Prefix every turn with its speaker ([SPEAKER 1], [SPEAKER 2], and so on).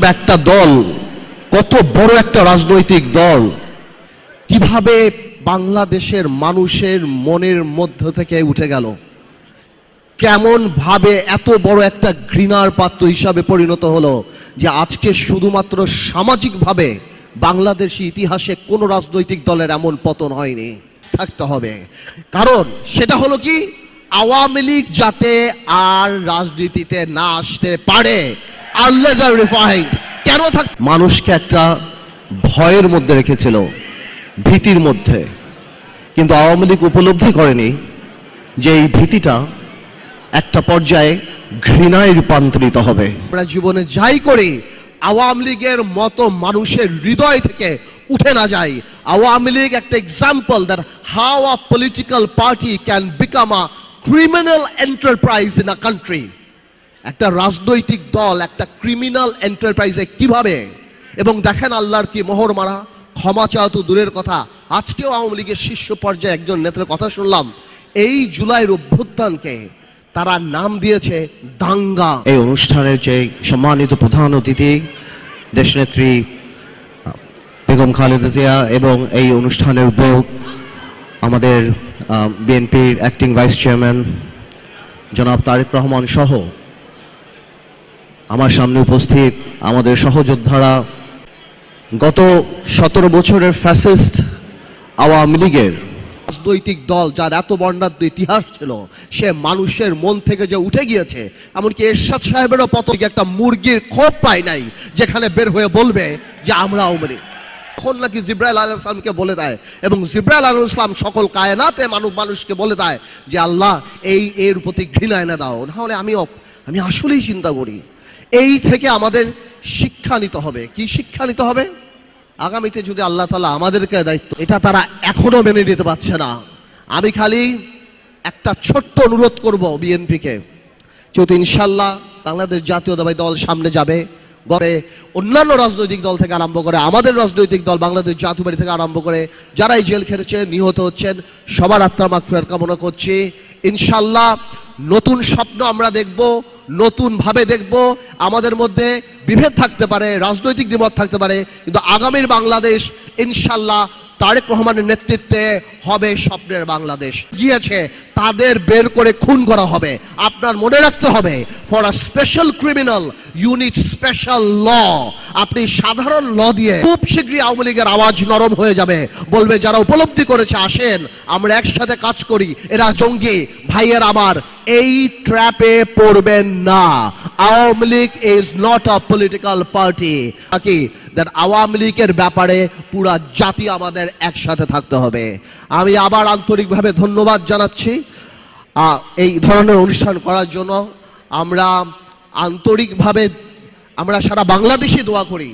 [SPEAKER 1] বা একটা দল, কত বড় একটা রাজনৈতিক দল। কীভাবে বাংলাদেশের মানুষের মনের মধ্য থেকে উঠে গেল? কেমন ভাবে এত বড় একটা ঘৃণার পাত্র হিসাবে পরিণত হলো যে আজকে শুধুমাত্র সামাজিকভাবে বাংলাদেশি ইতিহাসে কোনো রাজনৈতিক দলের এমন পতন হয়নি, থাকতে হবে। কারণ সেটা হলো কি, আওয়ামী লীগ যাতে আর রাজনীতিতে না আসতে পারে কেন থাক মানুষকে একটা ভয়ের মধ্যে রেখেছিল, ভীতির মধ্যে। কিন্তু আওয়ামী লীগ উপলব্ধি করেনি যে এই ভীতিটা একটা পর্যায়ে ঘৃণায় রূপান্তরিত হবে। আমরা জীবনে যাই করি, আওয়ামী লীগের মতো মানুষের হৃদয় থেকে উঠে না যায়। আওয়ামী লীগ একটা example that how a political party can become a criminal enterprise in a country একটা রাজনৈতিক দল, একটা ক্রিমিনাল এন্টারপ্রাইজে কীভাবে? এবং দেখেন আল্লাহর কি মোহর মারা? ক্ষমা চাওয়া তো দূরের কথা। আজকেও আওয়ামী লীগের শীর্ষ পর্যায়ে একজন নেতার কথা শুনলাম। এই জুলাইয়ের অভ্যুত্থানকে তারা নাম দিয়েছে দাঙ্গা। এই অনুষ্ঠানের যে সম্মানিত প্রধান অতিথি, দেশনেত্রী বেগম খালেদা জিয়া এবং এই অনুষ্ঠানের উদ্যোগ আমাদের বিএনপির অ্যাক্টিং ভাইস চেয়ারম্যান জনাব তারেক রহমান সহ আমার সামনে উপস্থিত আমাদের সহযোদ্ধারা, গত সতেরো বছরের ফ্যাসিস্ট আওয়ামী লীগের রাজনৈতিক দল যার এত বর্ণাঢ্য ইতিহাস ছিল, সে মানুষের মন থেকে যে উঠে গিয়েছে, এমনকি এরশাদ সাহেবেরও পতন একটা মুরগির খোপ পায় নাই, যেখানে বের হয়ে বলবে যে আমরা আওয়ামী লীগ। তখন নাকি জিব্রাইল আল ইসলামকে বলে দেয় এবং জিব্রাইল আল ইসলাম সকল কায়নাতে মানুষ মানুষকে বলে দেয় যে, আল্লাহ, এই এর প্রতি ঘৃণা এনে দাও। নাহলে আমি আমি আসলেই চিন্তা করি। এই থেকে আমাদের শিক্ষা নিতে হবে। কি শিক্ষা নিতে হবে? আগামীতে যদি আল্লাহ তালা আমাদেরকে দায়িত্ব, এটা তারা এখনও মেনে নিতে পারছে না। আমি খালি একটা ছোট্ট অনুরোধ করব বিএনপিকে যেহেতু ইনশাল্লাহ বাংলাদেশ জাতীয়তাবাদী দল সামনে যাবে, গড়ে অন্যান্য রাজনৈতিক দল থেকে আরম্ভ করে, আমাদের রাজনৈতিক দল বাংলাদেশ জাতীয়বাদী থেকে আরম্ভ করে, যারাই জেল খেটেছে, নিহত হচ্ছেন, সবার আত্মা মাগফিরাত কামনা করছি। ইনশাল্লাহ নতুন স্বপ্ন আমরা দেখব নতুন ভাবে দেখব। আমাদের মধ্যে বিভেদ থাকতে পারে, রাজনৈতিক দ্বিমত থাকতে পারে, কিন্তু আগামীর বাংলাদেশ ইনশাল্লাহ তারেক রহমানের নেতৃত্বে হবে স্বপ্নের বাংলাদেশ। গিয়েছে, তাদের বের করে খুন করা হবে। আপনার মনে রাখতে হবে for a special criminal unit special law আপনি সাধারণ ল দিয়ে খুব শীঘ্রই আওয়ামী লীগের আওয়াজ নরম হয়ে যাবে। বলবে, যারা উপলব্ধি করেছে, আসেন, আমরা একসাথে কাজ করি। এরা জঙ্গি, ভাইয়ের আমার, এই ট্র্যাপে পড়বেন না। Awami League is not a political party নাকি দ্যাট আওয়ামী লীগের ব্যাপারে পুরা জাতি আমাদের একসাথে থাকতে হবে। আমি আবার আন্তরিকভাবে ধন্যবাদ জানাচ্ছি। এই ধরনের অনুষ্ঠান করার জন্য আমরা আন্তরিকভাবে, আমরা সারা বাংলাদেশে দোয়া করি।